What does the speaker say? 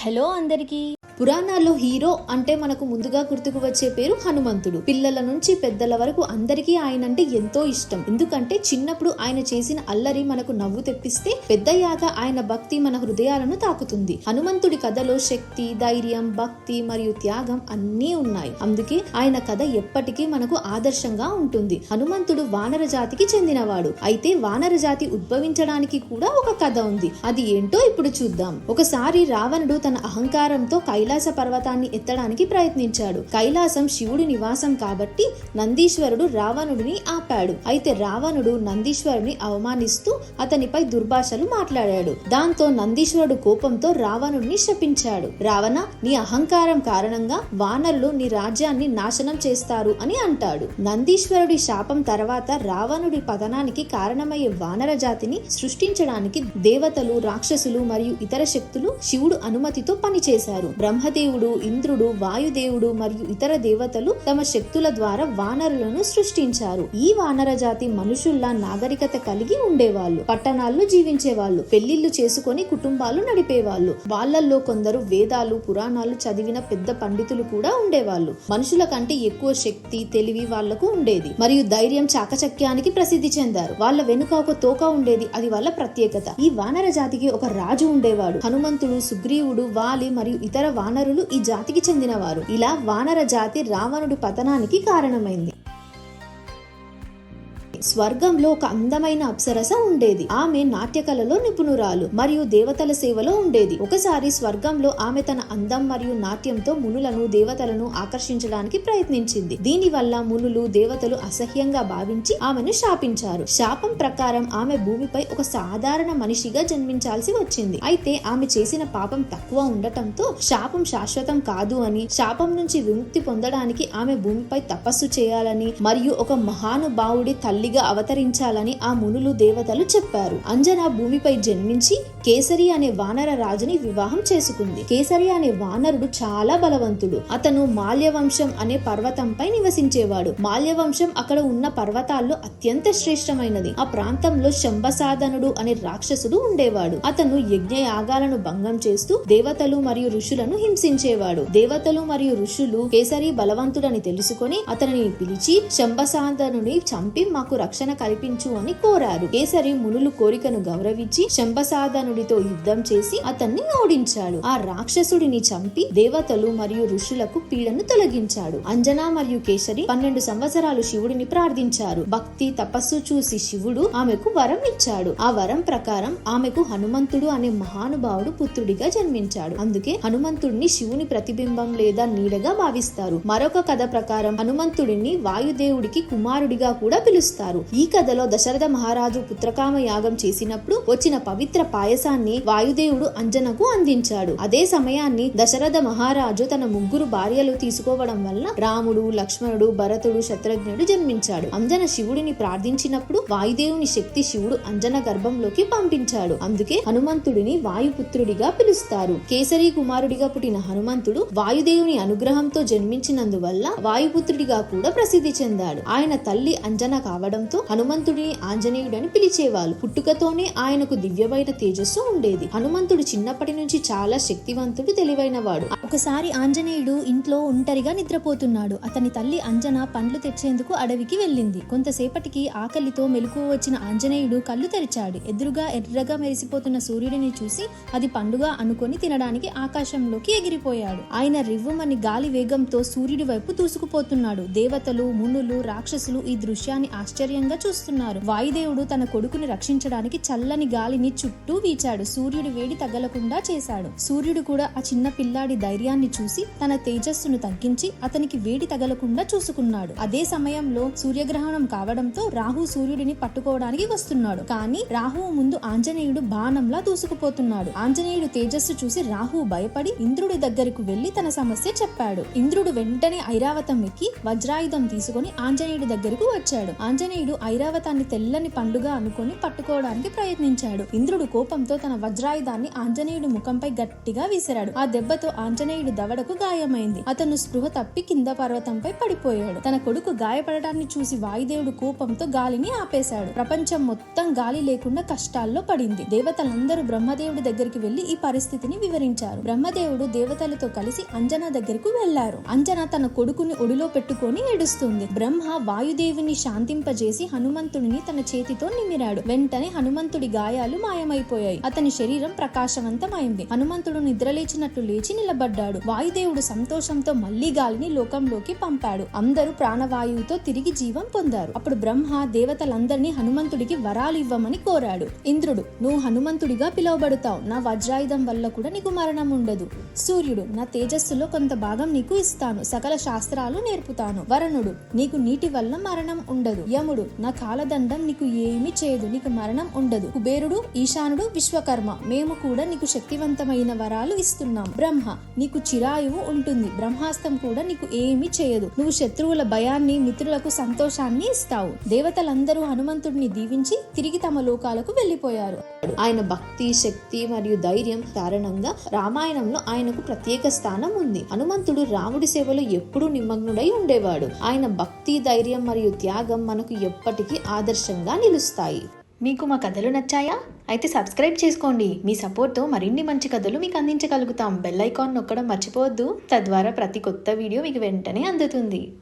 Hello అందరికీ. పురాణాల్లో hero అంటే మనకు ముందుగా గుర్తుకు వచ్చే పేరు హనుమంతుడు. పిల్లల నుంచి పెద్దల వరకు అందరికీ ఆయన అంటే ఎంతో ఇష్టం. ఎందుకంటే చిన్నప్పుడు ఆయన చేసిన అల్లరి మనకు నవ్వు తెప్పిస్తే పెద్దయ్యాక ఆయన భక్తి మన హృదయాలను తాకుతుంది. హనుమంతుడి కథలో శక్తి ధైర్యం భక్తి మరియు త్యాగం అన్నీ ఉన్నాయి. అందుకే ఆయన కథ ఎప్పటికీ మనకు ఆదర్శంగా ఉంటుంది. హనుమంతుడు వానర జాతికి చెందినవాడు. అయితే వానర జాతి ఉద్భవించడానికి కూడా ఒక కథ ఉంది. అది ఏంటో ఇప్పుడు చూద్దాం. ఒకసారి రావణుడు తన అహంకారంతో కైలాస పర్వతాన్ని ఎత్తడానికి ప్రయత్నించాడు. కైలాసం శివుడి నివాసం కాబట్టి నందీశ్వరుడు రావణుడిని ఆపాడు. అయితే రావణుడు నందీశ్వరుని అవమానిస్తూ అతనిపై దుర్భాషలు మాట్లాడాడు. దాంతో నందీశ్వరుడు కోపంతో రావణుడిని శపించాడు. రావణ నీ అహంకారం కారణంగా వానరులు నీ రాజ్యాన్ని నాశనం చేస్తారు అని అంటాడు. నందీశ్వరుడి శాపం తర్వాత రావణుడి పతనానికి కారణమయ్యే వానర జాతిని సృష్టించడానికి దేవతలు రాక్షసులు మరియు ఇతర శక్తులు శివుడు అనుమతితో పనిచేశారు. బ్రహ్మ బ్రహ్మదేవుడు ఇంద్రుడు వాయుదేవుడు మరియు ఇతర దేవతలు తమ శక్తుల ద్వారా వానరులను సృష్టించారు. ఈ వానర జాతి మనుషుల్లా నాగరికత కలిగి ఉండేవాళ్ళు. పట్టణాల్లో జీవించేవాళ్ళు. పెళ్ళిళ్ళు చేసుకొని కుటుంబాలు నడిపేవాళ్ళు. వాళ్ళల్లో కొందరు వేదాలు పురాణాలు చదివిన పెద్ద పండితులు కూడా ఉండేవాళ్ళు. మనుషుల కంటే ఎక్కువ శక్తి తెలివి వాళ్ళకు ఉండేది. మరియు ధైర్యం చాకచక్యానికి ప్రసిద్ధి చెందారు. వాళ్ళ వెనుక ఒక తోక ఉండేది. అది వాళ్ళ ప్రత్యేకత. ఈ వానర జాతికి ఒక రాజు ఉండేవాడు. హనుమంతుడు సుగ్రీవుడు వాలి మరియు ఇతర వానరులు ఈ జాతికి చెందినవారు. ఇలా వానర జాతి రావణుడి పతనానికి కారణమైంది. స్వర్గంలో ఒక అందమైన అప్సరస ఉండేది. ఆమె నాట్యకళలో నిపుణురాలు మరియు దేవతల సేవలో ఉండేది. ఒకసారి స్వర్గంలో ఆమె తన అందం మరియు నాట్యంతో మునులను దేవతలను ఆకర్షించడానికి ప్రయత్నించింది. దీని వల్ల మునులు దేవతలు అసహ్యంగా భావించి ఆమెను శాపించారు. శాపం ప్రకారం ఆమె భూమిపై ఒక సాధారణ మనిషిగా జన్మించాల్సి వచ్చింది. అయితే ఆమె చేసిన పాపం తక్కువ ఉండటంతో శాపం శాశ్వతం కాదు అని శాపం నుంచి విముక్తి పొందడానికి ఆమె భూమిపై తపస్సు చేయాలని మరియు ఒక మహానుభావుడి తల్లి తల్లిగా అవతరించాలని ఆ మునులు దేవతలు చెప్పారు. అంజన భూమిపై జన్మించి కేసరి అనే వానర రాజుని వివాహం చేసుకుంది. కేసరి అనే వానరుడు చాలా బలవంతుడు. అతను మాల్యవంశం అనే పర్వతంపై నివసించేవాడు. మాల్యవంశం అక్కడ ఉన్న పర్వతాల్లో అత్యంత శ్రేష్టమైనది. ఆ ప్రాంతంలో శంభసాధనుడు అనే రాక్షసుడు ఉండేవాడు. అతను యజ్ఞయాగాలను భంగం చేస్తూ దేవతలు మరియు ఋషులను హింసించేవాడు. దేవతలు మరియు ఋషులు కేసరి బలవంతుడని తెలుసుకొని అతనిని పిలిచి శంభసాధనుని చంపి మాకు రక్షణ కల్పించు అని కోరారు. కేసరి మునులు కోరికను గౌరవించి శంభసాధనుడితో యుద్ధం చేసి అతన్ని ఓడించాడు. ఆ రాక్షసుడిని చంపి దేవతలు మరియు ఋషులకు పీడను తొలగించాడు. అంజనా మరియు కేసరి పన్నెండు సంవత్సరాలు శివుడిని ప్రార్థించారు. భక్తి తపస్సు చూసి శివుడు ఆమెకు వరం ఇచ్చాడు. ఆ వరం ప్రకారం ఆమెకు హనుమంతుడు అనే మహానుభావుడు పుత్రుడిగా జన్మించాడు. అందుకే హనుమంతుడిని శివుని ప్రతిబింబం లేదా నీడగా భావిస్తారు. మరొక కథ ప్రకారం హనుమంతుడిని వాయుదేవుడికి కుమారుడిగా కూడా పిలుస్తారు. ఈ కథలో దశరథ మహారాజు పుత్రకామ యాగం చేసినప్పుడు వచ్చిన పవిత్ర పాయసాన్ని వాయుదేవుడు అంజనకు అందించాడు. అదే సమయాన్ని దశరథ మహారాజు తన ముగ్గురు భార్యలు తీసుకోవడం వల్ల రాముడు లక్ష్మణుడు భరతుడు శత్రుఘ్నుడు జన్మించాడు. అంజన శివుడిని ప్రార్థించినప్పుడు వాయుదేవుని శక్తి శివుడు అంజన గర్భంలోకి పంపించాడు. అందుకే హనుమంతుడిని వాయుపుత్రుడిగా పిలుస్తారు. కేసరి కుమారుడిగా పుట్టిన హనుమంతుడు వాయుదేవుని అనుగ్రహంతో జన్మించినందువల్ల వాయుపుత్రుడిగా కూడా ప్రసిద్ధి చెందాడు. ఆయన తల్లి అంజన కావడం కావడంతో హనుమంతుడిని అని పిలిచేవాళ్ళు. పుట్టుకతోనే ఆయనకు దివ్యమైన తేజస్సు ఉండేది. హనుమంతుడు చిన్నప్పటి నుంచి చాలా శక్తివంతుడు తెలివైన వాడు ఒకసారి ఆంజనేయుడు ఇంట్లో ఒంటరిగా నిద్రపోతున్నాడు. అతని తల్లి అంజన పండ్లు తెచ్చేందుకు అడవికి వెళ్ళింది. కొంతసేపటికి ఆకలితో మెలకువ వచ్చిన ఆంజనేయుడు కళ్ళు తెరిచాడు. ఎదురుగా ఎర్రగా మెరిసిపోతున్న సూర్యుడిని చూసి అది పండుగ అనుకొని తినడానికి ఆకాశంలోకి ఎగిరిపోయాడు. ఆయన రివ్వమని గాలి వేగంతో సూర్యుడి వైపు దూసుకుపోతున్నాడు. దేవతలు మునులు రాక్షసులు ఈ దృశ్యాన్ని ఆశ్చర్య ఆశ్చర్యంగా చూస్తున్నారు. వాయుదేవుడు తన కొడుకుని రక్షించడానికి చల్లని గాలిని చుట్టూ వీచాడు. సూర్యుడి వేడి తగలకుండా చేశాడు. సూర్యుడు కూడా ఆ చిన్న పిల్లాడి ధైర్యాన్ని చూసి తన తేజస్సును తగ్గించి అతనికి వేడి తగలకుండా చూసుకున్నాడు. అదే సమయంలో సూర్యగ్రహణం కావడంతో రాహు సూర్యుడిని పట్టుకోవడానికి వస్తున్నాడు. కానీ రాహువు ముందు ఆంజనేయుడు బాణంలా దూసుకుపోతున్నాడు. ఆంజనేయుడు తేజస్సు చూసి రాహు భయపడి ఇంద్రుడి దగ్గరకు వెళ్ళి తన సమస్య చెప్పాడు. ఇంద్రుడు వెంటనే ఐరావతం ఎక్కి వజ్రాయుధం తీసుకొని ఆంజనేయుడి దగ్గరకు వచ్చాడు. ఆంజనేయుడు ఐరావతాన్ని తెల్లని పండుగ అనుకొని పట్టుకోవడానికి ప్రయత్నించాడు. ఇంద్రుడు కోపంతో తన వజ్రాయుధాన్ని ఆంజనేయుడు ముఖంపై గట్టిగా విసిరాడు. ఆ దెబ్బతో ఆంజనేయుడి దవడకు గాయమైంది. అతను స్పృహ తప్పి కింద పర్వతంపై పడిపోయాడు. తన కొడుకు గాయపడటాన్ని చూసి వాయుదేవుడు కోపంతో గాలిని ఆపేశాడు. ప్రపంచం మొత్తం గాలి లేకుండా కష్టాల్లో పడింది. దేవతలందరూ బ్రహ్మదేవుడి దగ్గరికి వెళ్ళి ఈ పరిస్థితిని వివరించారు. బ్రహ్మదేవుడు దేవతలతో కలిసి అంజన దగ్గరకు వెళ్ళారు. అంజన తన కొడుకుని ఒడిలో పెట్టుకొని ఏడుస్తుంది. బ్రహ్మ వాయుదేవుని చేసి హనుమంతుడిని తన చేతితో నిమిరాడు వెంటనే హనుమంతుడి గాయాలు మాయమైపోయాయి. అతని శరీరం ప్రకాశవంతమైంది. హనుమంతుడు నిద్రలేచినట్లు లేచి నిలబడ్డాడు. వాయుదేవుడు సంతోషంతో మళ్ళీ గాలిని లోకంలోకి పంపాడు. అందరూ ప్రాణవాయువుతో తిరిగి జీవం పొందారు. అప్పుడు బ్రహ్మ దేవతలందరినీ హనుమంతుడికి వరాలు ఇవ్వమని కోరాడు. ఇంద్రుడు నువ్వు హనుమంతుడిగా పిలువబడతావు. నా వజ్రాయుధం వల్ల కూడా నీకు మరణం ఉండదు. సూర్యుడు నా తేజస్సులో కొంత భాగం నీకు ఇస్తాను. సకల శాస్త్రాలు నేర్పుతాను. వరుణుడు నీకు నీటి వల్ల మరణం ఉండదు. యముడు నా కాలదండం నీకు ఏమీ చేయదు నీకు మరణం ఉండదు. కుబేరుడు ఈశానుడు విశ్వకర్మ మేము కూడా నీకు శక్తివంతమైన వరాలు ఇస్తున్నాం బ్రహ్మ నీకు చిరాయువు ఉంటుంది. బ్రహ్మాస్తం కూడా నీకు ఏమీ చేయదు. నువ్వు శత్రువుల భయాన్ని మిత్రులకు సంతోషాన్ని ఇస్తావు. దేవతలందరూ హనుమంతుడిని దీవించి తిరిగి తమ లోకాలకు వెళ్ళిపోయారు ఆయన భక్తి శక్తి మరియు ధైర్యం కారణంగా రామాయణంలో ఆయనకు ప్రత్యేక స్థానం ఉంది. హనుమంతుడు రాముడి సేవలో ఎప్పుడూ నిమగ్నుడై ఉండేవాడు. ఆయన భక్తి ధైర్యం మరియు త్యాగం మనకు ఎప్పటికీ ఆదర్శంగా నిలుస్తాయి. మీకు మా కథలు నచ్చాయా? అయితే సబ్స్క్రైబ్ చేసుకోండి. మీ సపోర్ట్తో మరిన్ని మంచి కథలు మీకు అందించగలుగుతాం. బెల్ ఐకాన్ నొక్కడం మర్చిపోవద్దు. తద్వారా ప్రతి కొత్త వీడియో మీకు వెంటనే అందుతుంది.